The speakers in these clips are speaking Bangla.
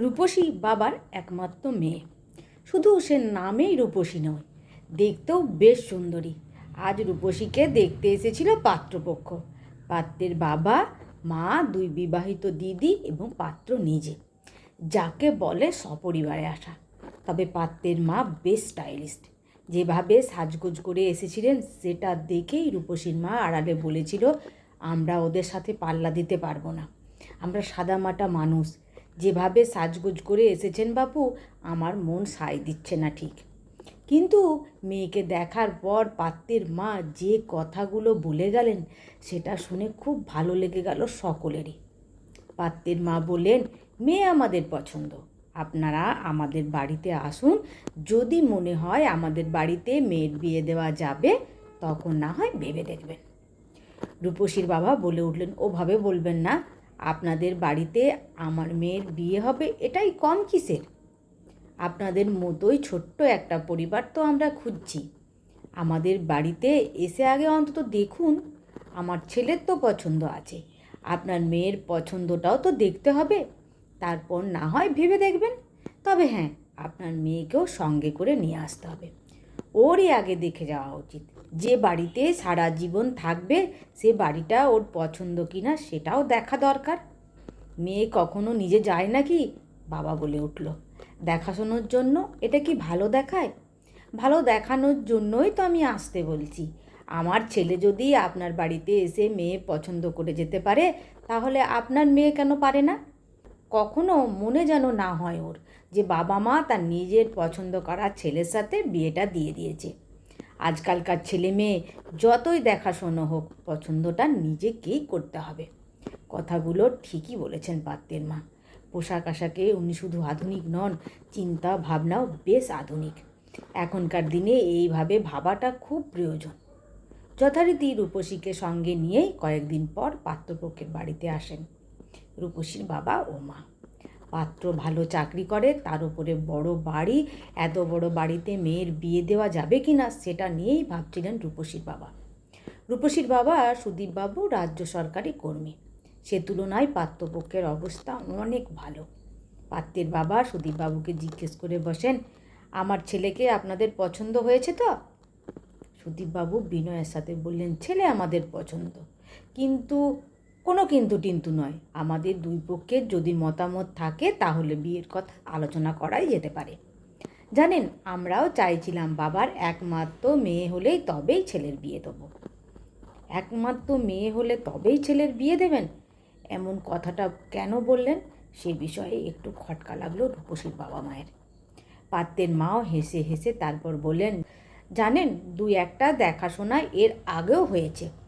রূপসী বাবার একমাত্র মেয়ে। শুধু সে নামেই রূপসী নয়, দেখতেও বেশ সুন্দরী। আজ রূপসীকে দেখতে এসেছিল পাত্রপক্ষ। পাত্রের বাবা, মা, দুই বিবাহিত দিদি এবং পাত্র নিজে। যাকে বলে সপরিবারে আসা। তবে পাত্রের মা বেশ স্টাইলিস্ট। যেভাবে সাজগোজ করে এসেছিলেন, সেটা দেখেই রূপসীর মা আড়ালে বলেছিল, আমরা ওদের সাথে পাল্লা দিতে পারব না। আমরা সাদামাটা মানুষ। যেভাবে সাজগোজ করে এসেছেন বাপু, আমার মন সায় দিচ্ছে না ঠিক। কিন্তু মেয়েকে দেখার পর পাত্রের মা যে কথাগুলো বলে গেলেন, সেটা শুনে খুব ভালো লেগে গেল সকলেরই। পাত্রের মা বললেন, মেয়ে আমাদের পছন্দ। আপনারা আমাদের বাড়িতে আসুন। যদি মনে হয় আমাদের বাড়িতে মেয়ের বিয়ে দেওয়া যাবে, তখন না হয় ভেবে দেখবেন। রূপসীর বাবা বলে উঠলেন, ওভাবে বলবেন না। আপনাদের বাড়িতে আমার মেয়ের বিয়ে হবে, এটাই কম কিসের? আপনাদের মতোই ছোট্ট একটা পরিবার তো আমরা খুঁজছি। আমাদের বাড়িতে এসে আগে অন্তত দেখুন, আমার ছেলের তো পছন্দ আছে। আপনার মেয়ের পছন্দটাও তো দেখতে হবে। তারপর না হয় ভেবে দেখবেন। তবে হ্যাঁ আপনার মেয়েকেও সঙ্গে করে নিয়ে আসতে হবে। ওরই আগে দেখে যাওয়া উচিত। যে বাড়িতে সারা জীবন থাকবে, সে বাড়িটা ওর পছন্দ কিনা সেটাও দেখা দরকার। মেয়ে কখনো নিজে যায় নাকি? বাবা বলে উঠল। দেখাশোনার জন্য এটা কি ভালো দেখায়? ভালো দেখানোর জন্যই তো আমি আসতে বলছি। আমার ছেলে যদি আপনার বাড়িতে এসে মেয়ে পছন্দ করে যেতে পারে, তাহলে আপনার মেয়ে কেন পারে না? কখনো মনে যেন না হয় ওর যে বাবা মা তার নিজের পছন্দ করা ছেলের সাথে বিয়েটা দিয়ে দিয়েছে। আজকালকার ছেলে মেয়ে যতই দেখাশোনা হোক, পছন্দটা নিজেকেই করতে হবে। কথাগুলো ঠিকই বলেছেন পাত্রের মা। পোশাক আশাকে উনি শুধু আধুনিক নন, চিন্তা ভাবনাও বেশ আধুনিক। এখনকার দিনে এইভাবে ভাবাটা খুব প্রয়োজন। যথারীতি রূপসীকে সঙ্গে নিয়েই কয়েকদিন পর পাত্রপক্ষের বাড়িতে আসেন। রূপসীর বাবা ও মা। পাত্র ভালো চাকরি করে, তার উপরে বড় বাড়ি, এত বড় বাড়িতে মেয়ের বিয়ে দেওয়া যাবে কি না সেটা নিয়েই ভাবছিলেন রূপসীর বাবা। রূপসীর বাবা সুদীপবাবু রাজ্য সরকারি কর্মী। সে তুলনায় পাত্রপক্ষের অবস্থা অনেক ভালো। পাত্রের বাবা সুদীপবাবুকে জিজ্ঞেস করে বসেন, আমার ছেলেকে আপনাদের পছন্দ হয়েছে তো? সুদীপবাবু বিনয়ের সাথে বললেন, ছেলে আমাদের পছন্দ। কিন্তু কোনো কিন্তু টিন্তু নয়। আমাদের দুই পক্ষের যদি মতামত থাকে, তাহলে বিয়ের কথা আলোচনা করাই যেতে পারে। জানেন, আমরাও চাইছিলাম বাবার একমাত্র মেয়ে হলেই তবেই ছেলের বিয়ে দেবো। একমাত্র মেয়ে হলে তবেই ছেলের বিয়ে দেবেন? এমন কথাটা কেন বললেন? সে বিষয়ে একটু খটকা লাগল রূপসীর বাবা মায়ের। পাত্রের মাও হেসে হেসে তারপর বললেন, জানেন, দুই একটা দেখাশোনা এর আগেও হয়েছে।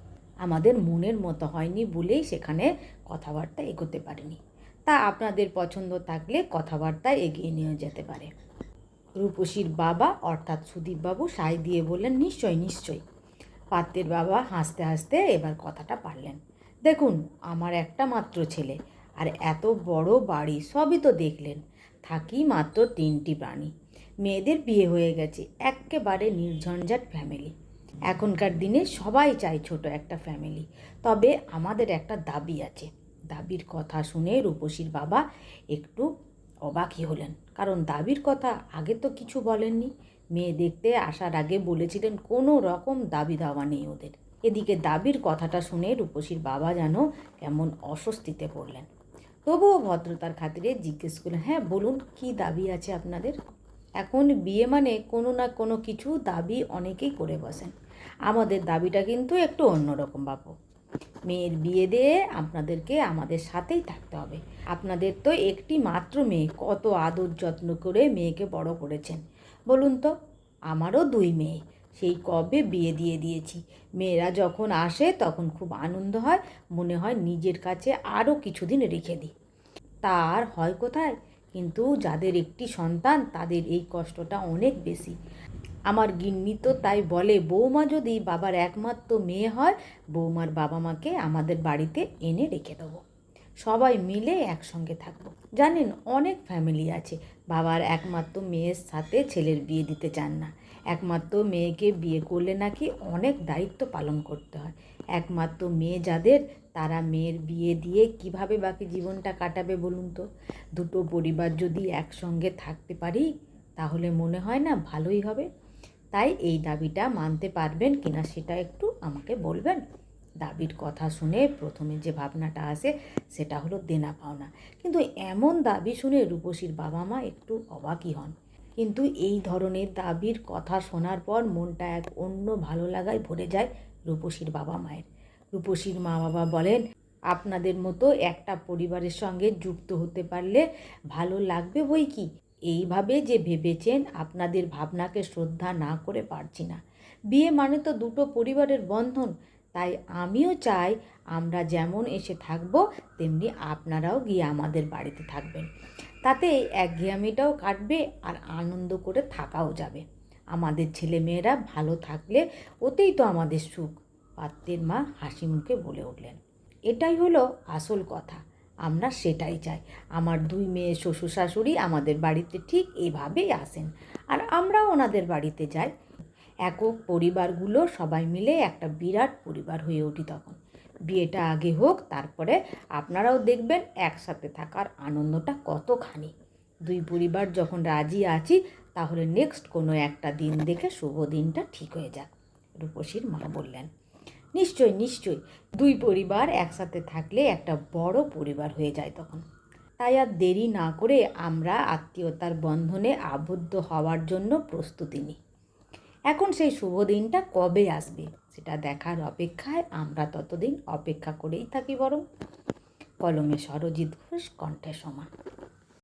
আমাদের মনের মতো হয়নি বলেই সেখানে কথাবার্তা এগোতে পারেনি। তা আপনাদের পছন্দ থাকলে কথাবার্তা এগিয়ে নিয়ে যেতে পারে। রূপসীর বাবা, অর্থাৎ সুদীপবাবু, সায় দিয়ে বললেন নিশ্চয় নিশ্চয় পাত্রের বাবা হাসতে হাসতে এবার কথাটা পারলেন। দেখুন, আমার একটা মাত্র ছেলে, আর এত বড় বাড়ি সবই তো দেখলেন, থাকি মাত্র তিনটি প্রাণী। মেয়েদের বিয়ে হয়ে গেছে একেবারে নির্ঝঞ্ঝাট ফ্যামিলি এখনকার দিনে সবাই চায় ছোট একটা ফ্যামিলি তবে আমাদের একটা দাবি আছে। দাবির কথা শুনে রূপসীর বাবা একটু অবাকই হলেন। কারণ দাবির কথা আগে তো কিছু বলেননি। মেয়ে দেখতে আসার আগে বলেছিলেন, কোনো রকম দাবি দাওয়া নেই ওদের। এদিকে দাবির কথাটা শুনে রূপসীর বাবা যেন কেমন অস্বস্তিতে পড়লেন। তবুও ভদ্রতার খাতিরে জিজ্ঞেস করলেন হ্যাঁ বলুন, কি দাবি আছে আপনাদের? এখন বিয়ে মানে কোনো না কোনো কিছু দাবি অনেকেই করে বসেন। আমাদের দাবিটা কিন্তু একটু অন্যরকম বাপু। মেয়ের বিয়ে দিয়ে আপনাদেরকে আমাদের সাথেই থাকতে হবে। আপনাদের তো একটি মাত্র মেয়ে, কত আদর যত্ন করে মেয়েকে বড় করেছেন। বলুন তো, আমারও দুই মেয়ে, সেই কবে বিয়ে দিয়ে দিয়েছি। মেয়েরা যখন আসে তখন খুব আনন্দ হয়, মনে হয় নিজের কাছে আরও কিছুদিন রেখে দিই। তার হয় কোথায়? কিন্তু যাদের একটি সন্তান তাদের এই কষ্টটা অনেক বেশি। আমার গিন্নি তো তাই বলে, বৌমা যদি বাবার একমাত্র মেয়ে হয়, বৌমার বাবা মাকে আমাদের বাড়িতে এনে রেখে দেবো। সবাই মিলে একসঙ্গে থাকব। জানেন, অনেক ফ্যামিলি আছে, বাবার একমাত্র মেয়ের সাথে ছেলের বিয়ে দিতে চান না। একমাত্র মেয়েকে বিয়ে করলে নাকি অনেক দায়িত্ব পালন করতে হয়। একমাত্র মেয়ে যাদের, তারা মেয়ের বিয়ে দিয়ে কীভাবে বাকি জীবনটা কাটাবে বলুন তো? দুটো পরিবার যদি একসঙ্গে থাকতে পারি, তাহলে মনে হয় না ভালোই হবে। তাই এই দাবিটা মানতে পারবেন কিনা সেটা একটু আমাকে বলবেন। দাবির কথা শুনে প্রথমে যে ভাবনাটা আসে সেটা হলো দেনা পাওনা। কিন্তু এমন দাবি শুনে রূপসীর বাবা মা একটু অবাকই হন। কিন্তু এই ধরনের দাবির কথা শোনার পর মনটা এক অন্য ভালো লাগায় ভরে যায় রূপসীর বাবা মায়ের। রূপসীর মা বাবা বলেন, আপনাদের মতো একটা পরিবারের সঙ্গে যুক্ত হতে পারলে ভালো লাগবে বই কি? এইভাবে যে ভেবেছেন, আপনাদের ভাবনাকে শ্রদ্ধা না করে পারছি না। বিয়ে মানে তো দুটো পরিবারের বন্ধন, তাই আমিও চাই আমরা যেমন এসে থাকব, তেমনি আপনারাও গিয়ে আমাদের বাড়িতে থাকবেন। তাতে একঘেয়ামিটাও কাটবে আর আনন্দ করে থাকাও যাবে। আমাদের ছেলে মেয়েরা ভালো থাকলে ওতেই তো আমাদের সুখ, পাত্রের মা হাসি মুখে বলে উঠলেন। এটাই হলো আসল কথা। আমরা সেটাই চাই। আমার দুই মেয়ে শ্বশুর শাশুড়ি আমাদের বাড়িতে ঠিক এভাবেই আসেন আর আমরাও ওনাদের বাড়িতে যাই। একক পরিবারগুলো সবাই মিলে একটা বিরাট পরিবার হয়ে উঠি তখন। বিয়েটা আগে হোক, তারপরে আপনারাও দেখবেন একসাথে থাকার আনন্দটা কতখানি। দুই পরিবার যখন রাজি আছি, তাহলে নেক্সট কোনো একটা দিন দেখে শুভ দিনটা ঠিক হয়ে যাক। রূপসীর মা বললেন। নিশ্চয় নিশ্চয় দুই পরিবার একসাথে থাকলে একটা বড় পরিবার হয়ে যায় তখন। তাই আর দেরি না করে আমরা আত্মীয়তার বন্ধনে আবদ্ধ হওয়ার জন্য প্রস্তুতি নিই। এখন সেই শুভ দিনটা কবে আসবে সেটা দেখার অপেক্ষায় আমরা ততদিন অপেক্ষা করেই থাকি বরং। কলমে সরজিৎ ঘোষ, কণ্ঠে সমান।